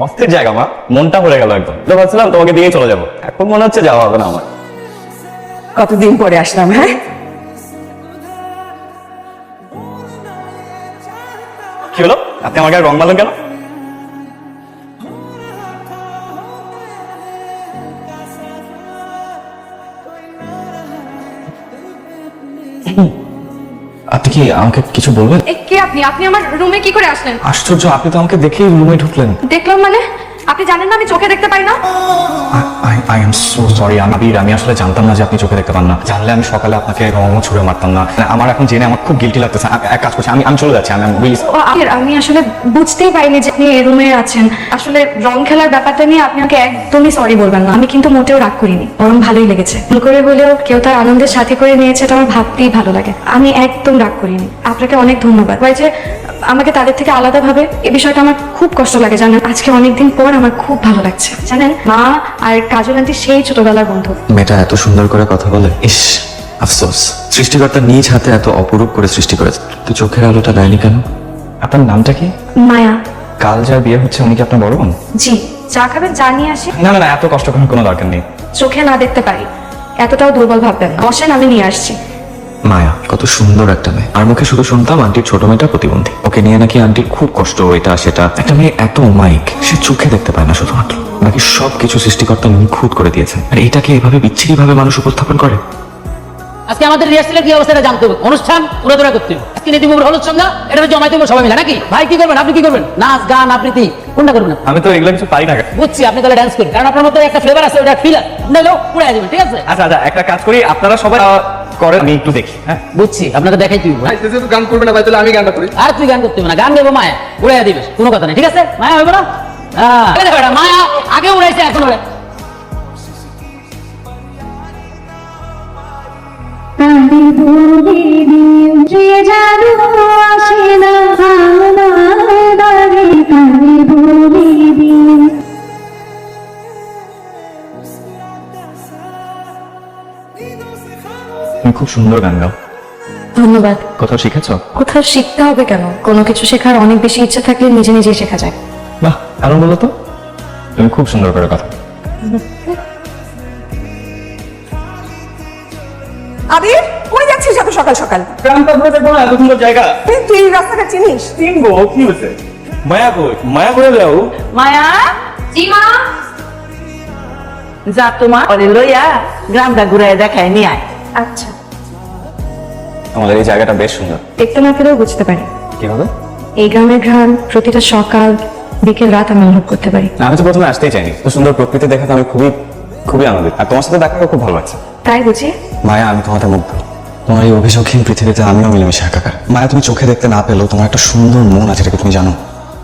অস্থির জায়গা মা। মনটা ভরে গেল একদম। তো ভাবছিলাম তোমাকে দিয়ে চলে যাব। এখন মনে হচ্ছে যাওয়া হবে না আমার। কতদিন পরে আসলাম হ্যাঁ? কি হলো? আপনি আমার গায়ে রং মারলেন কেন? আপনি কি আমাকে কিছু বলবেন? এ, কে আপনি? আপনি আমার রুমে কি করে আসলেন? আশ্চর্য আপনি তো আমাকে দেখেই রুমে ঢুকলেন। দেখলাম মানে? আপনি জানেন না আমি চোখে দেখতে পাই না? আই এম সো সরি আমি আমি আসলে জানতাম না যে আপনি চোখে দেখতে পান না। জানলে আমি সকালে আপনাকে রঙও ছুড়ে মারতাম না। মানে আমার এখন জেনে আমার খুব গিলটি লাগতেছে। এক কাজ করছি, আমি আমি চলে যাচ্ছি, আমি আমি আসলে বুঝতেই পারিনি যে আপনি এই রুমে আছেন। আসলে রং খেলার ব্যাপারটা নিয়ে আপনি আমাকে একদমই সরি বলবেন না। আমি কিন্তু মোটেও রাগ করিনি। বরং ভালোই লেগেছে। ভুল করে হলেও কেউ তার আনন্দের সাথে করে নিয়েছে, এটা আমার ভাবতেই ভালো লাগে। আমি একদম রাগ করিনি। আপনাকে অনেক ধন্যবাদ। যে আমাকে তাদের থেকে আলাদা ভাবে এই বিষয়টা আমার খুব কষ্ট লাগে, জানেন? আজকে অনেকদিন পর আমার খুব ভালো লাগছে। জানেন, মা আর কাজল আন্টি সেই ছোটবেলার বন্ধু। মেয়েটা এত সুন্দর করে কথা বলে ইস আফসোস। সৃষ্টিকর্তা নিজ হাতে এত অপরূপ করে সৃষ্টি করেছে। তুই চোখের আলোটা দেয়নি কেন? আপনার নামটা কি? মায়া। কাল যার বিয়ে হচ্ছে উনি কি আপনার বড় বোন? জি চা খাবেন চা নিয়ে আসি। না না না এত কষ্ট করার কোনো দরকার নেই। চোখে না দেখতে পারি। এতটাও দুর্বল ভাববেন না। বসেন আমি নিয়ে আসছি। মায়া কত সুন্দর একটা মেয়ে। আর মুখে শুধু শুনতাম আন্টির ছোট মেয়েটা প্রতিবন্ধী। ওকে নিয়ে নাকি আন্টির খুব কষ্ট এটা সেটা। একটা মেয়ে এত অমায়িক সে চোখে দেখতে পায় না শুধুমাত্র। বাকি সব কিছু সৃষ্টিকর্তা নিখুঁত করে দিয়েছে? আর এটাকে এভাবে বিচ্ছিরি ভাবে মানুষ উপস্থাপন করে? আজকে আমাদের রিহার্সালের কি অবস্থাটা জানতে হবে? অনুষ্ঠান উড়াদুরা করতে হবে। আজকে নীতিমুখের হলুদ সঙ্গা এটা জমাইতে হবে সবাই মিলে নাকি? ভাই কি করবেন? আপনি কি করবেন? নাচ গান আবৃত্তি কোনটা করবেন? আমি তো এগুলো কিছু পারি না। বুঝছি আপনি তাহলে ডান্স করেন। কারণ আপনার মধ্যে একটা ফ্লেভার আছে ওটা ফিল নাইলেও উড়ে যাবেন ঠিক আছে? আচ্ছা আচ্ছা একটা কাজ করি আপনারা সবাই করেন আমি একটু দেখি হ্যাঁ? বুঝছি আপনাকে দেখাই তুই। যেহেতু গান করবে না ভাই তাহলে আমি গানটা করি। আর তুই গান করতে হবে না গান দেবো মায়া উড়ে দিবে কোনো কথা নেই ঠিক আছে? মায়া হবে না? মায়া আগে উড়াইছে এখন উড়ে। তুমি খুব সুন্দর গান গাও। ধন্যবাদ। কোথাও শিখেছ? কোথাও শিখতে হবে কেন? কোনো কিছু শেখার অনেক বেশি ইচ্ছা থাকলে নিজে নিজেই শেখা যায়। কারণ বলো তো? তুমি খুব সুন্দর করে কথা আবির কই যাচ্ছিস এত সকাল সকাল? গ্রামটা ঘুরে না? এত সুন্দর জায়গা। তুই তুই এই রাস্তাটা চিনিস? চিনবো কি হয়েছে? মায়া কই? মায়া করে যাও মায়া? জি মা? যা তোমার ওরে লইয়া গ্রামটা ঘুরায় দেখায় নিয়ে আয়। আচ্ছা। আমাদের এই জায়গাটা বেশ সুন্দর। দেখতে না পেলেও বুঝতে পারি। কীভাবে? এই গ্রামের ঘ্রাণ প্রতিটা সকাল বিকেল রাত আমি অনুভব করতে পারি। আমি তো প্রথমে আসতেই চাইনি। তো সুন্দর প্রকৃতি দেখাতে আমি খুবই খুবই আনন্দিত। আর তোমার সাথে দেখা খুব ভালো লাগছে। তাই বুঝি? মায়া আমি তোমাতে মুগ্ধ তোমার এই অভিযোগহীন পৃথিবীতে আমিও মিলেমিশে একাকার। মায়া তুমি চোখে দেখতে না পেলেও তোমার একটা সুন্দর মন আছে এটা কি তুমি জানো?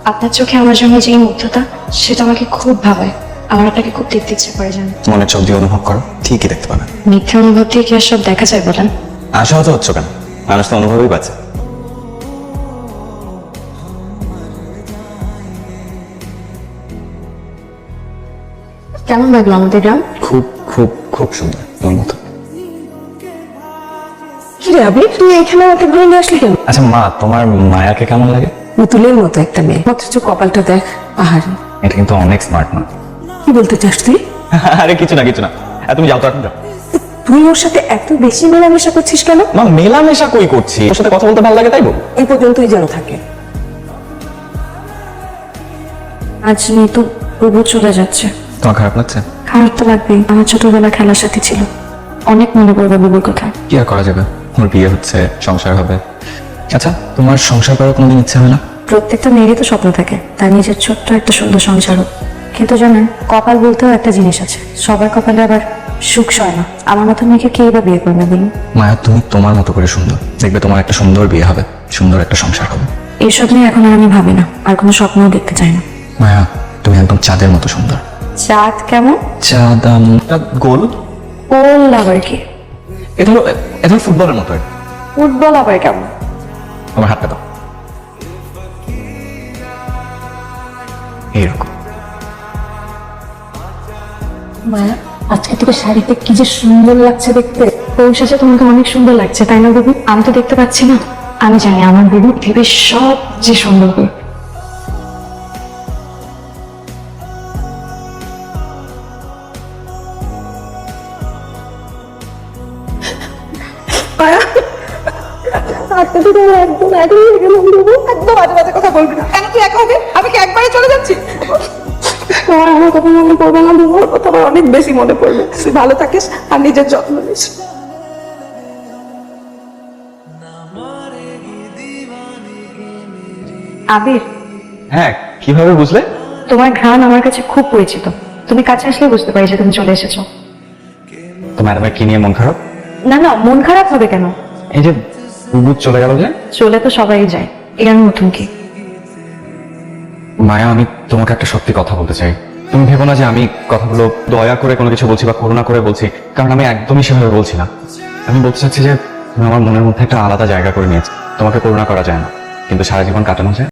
আপনার চোখে আমার জন্য যে মুগ্ধতা সেটা আমাকে খুব ভাবায়। আমার আপনাকে খুব দেখতে ইচ্ছে করে জানেন। মনের চোখ দিয়ে অনুভব করো ঠিকই দেখতে পাবে। মিথ্যা অনুভব দিয়ে কি আর সব দেখা যায় বলেন? আশাহত হচ্ছ কেন? মানুষ তো অনুভবই পাচ্ছে। কেমন লাগল আমাদের গ্রাম খুব খুব খুব সুন্দর তোমার মতো। কি রে আবির তুই এখানে আমাকে ঘুরে নিয়ে আসলি কেন? আচ্ছা মা তোমার মায়াকে কেমন লাগে? পুতুলের মতো একটা মেয়ে। অথচ কপালটা দেখ পাহাড়ি। এটা কিন্তু অনেক স্মার্ট মা। কি বলতে চাস তুই? আরে কিছু না কিছু না। তুমি যাও তো এখন যাও। তুই ওর সাথে এত বেশি মেলামেশা করছিস কেন? মা মেলামেশা কই করছি? ওর সাথে কথা বলতে ভালো লাগে তাই বল। এই পর্যন্তই যেন থাকে। আজ নিতু প্রভু চলে যাচ্ছে। তোমার খারাপ লাগছে? খারাপ তো লাগবেই। আমার ছোটবেলা খেলার সাথে ছিল। অনেক মনে পড়বে বুবুর কথা। কি আর করা যাবে? ওর বিয়ে হচ্ছে সংসার হবে। আচ্ছা তোমার সংসার করার কোনোদিন ইচ্ছে হয় না? প্রত্যেকটা মেয়েরই তো স্বপ্ন থাকে তার নিজের ছোট্ট একটা সুন্দর সংসারও কিন্তু জানেন কপাল বলতেও একটা জিনিস আছে। সবার কপালে আবার সুখ সয় না। আমার মতো মেয়েকে কে বা বিয়ে করবে বলুন? মায়া তুমি তোমার মতো করে সুন্দর। দেখবে তোমার একটা সুন্দর বিয়ে হবে সুন্দর একটা সংসার হবে। এইসব নিয়ে এখন আর আমি ভাবি না। আর কোনো স্বপ্নও দেখতে চাই না। মায়া তুমি একদম চাঁদের মতো সুন্দর। চাঁদ কেমন? চাঁদ আম, গোল? আবার কি? এটা হলো এটা হলো ফুটবলের মতো ফুটবল আবার কেমন? আমার হাতটা দাও। এইরকম। মায়া আজকে তোকে শাড়িতে কি যে সুন্দর লাগছে দেখতে। পৌঁছেছে তোমাকে অনেক সুন্দর লাগছে তাই না বেবি আমি তো দেখতে পাচ্ছি না। আমি জানি আমার বেবি ভেবে সব যে সুন্দর আজকে তো তোমার একদম একই হয়ে গেলাম দেবো একদম বাজে বাজে কথা বলবি না। কেন তুই একা হবে? আমি কি একবারে চলে যাচ্ছি? তোমার আমার কথা মনে পড়বে না দেবো কথা আমার অনেক বেশি মনে পড়বে। তুই ভালো থাকিস আর নিজের যত্ন নিস। আবির হ্যাঁ কীভাবে বুঝলে? তোমার ঘ্রাণ আমার কাছে খুব পরিচিত। তুমি কাছে আসলে বুঝতে পারি যে তুমি চলে এসেছ। তোমার ম্যাডামের কি নিয়ে মন খারাপ? না না মন খারাপ হবে কেন? এই যে বুধ চলে গেল যে? চলে তো সবাই যায়। এখানে নতুন কি? মায়া আমি তোমাকে একটা সত্যি কথা বলতে চাই। তুমি ভেবো না যে আমি কথাগুলো দয়া করে কোনো কিছু বলছি বা করুণা করে বলছি কারণ আমি একদমই সেভাবে বলছি না। আমি বলতে চাচ্ছি যে তুমি আমার মনের মধ্যে একটা আলাদা জায়গা করে নিয়েছি। তোমাকে করুণা করা যায় না কিন্তু সারা জীবন কাটানো যায়।